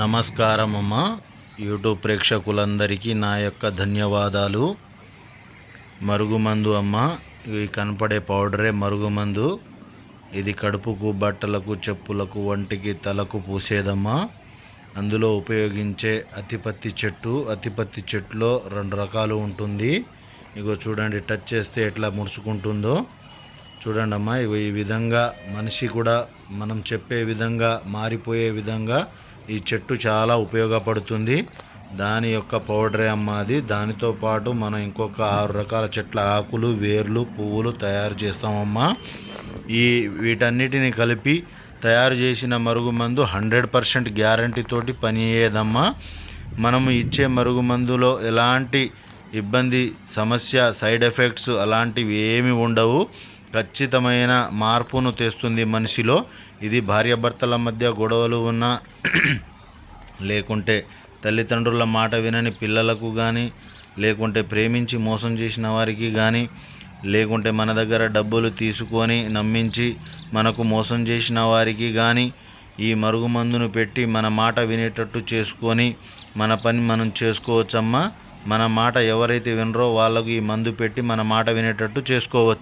నమస్కారం అమ్మ యూట్యూబ్ ప్రేక్షకులందరికీ నా యొక్క ధన్యవాదాలు. మరుగుమందు అమ్మ ఇవి కనపడే పౌడరే మరుగుమందు. ఇది కడుపుకు బట్టలకు చెప్పులకు వంటికి తలకు పూసేదమ్మా. అందులో ఉపయోగించే అతిపత్తి చెట్టు అతిపత్తి చెట్టులో రెండు రకాలు ఉంటుంది. ఇగో చూడండి టచ్ చేస్తే ఎట్లా ముడుచుకుంటుందో. చూడండి అమ్మా ఇగో ఈ విధంగా మనిషి కూడా మనం చెప్పే విధంగా మారిపోయే విధంగా ఈ చెట్టు చాలా ఉపయోగపడుతుంది. దాని యొక్క పౌడరే అమ్మ అది దానితో పాటు మనం ఇంకొక ఆరు రకాల చెట్ల ఆకులు వేర్లు పువ్వులు తయారు చేస్తామమ్మా. ఈ వీటన్నిటిని కలిపి తయారు చేసిన మరుగుమందు హండ్రెడ్ పర్సెంట్ గ్యారంటీ తోటి పనిచేయదమ్మా మనము ఇచ్చే మరుగుమందులో ఎలాంటి ఇబ్బంది సమస్య సైడ్ ఎఫెక్ట్స్ అలాంటివి ఏమి ఉండవు. ఖచ్చితమైన మార్పును తెస్తుంది మనిషిలో. ఇది భార్యాభర్తల మధ్య గొడవలు ఉన్నా లేకుంటే తల్లిదండ్రుల మాట వినని పిల్లలకు కానీ లేకుంటే ప్రేమించి మోసం చేసిన వారికి కానీ లేకుంటే మన దగ్గర డబ్బులు తీసుకొని నమ్మించి మనకు మోసం చేసిన వారికి కానీ ఈ మరుగుమందును పెట్టి మన మాట వినేటట్టు చేసుకొని మన పని మనం చేసుకోవచ్చమ్మా. మన మాట ఎవరైతే వినరో వాళ్ళకు ఈ మందు పెట్టి మన మాట వినేటట్టు చేసుకోవచ్చు.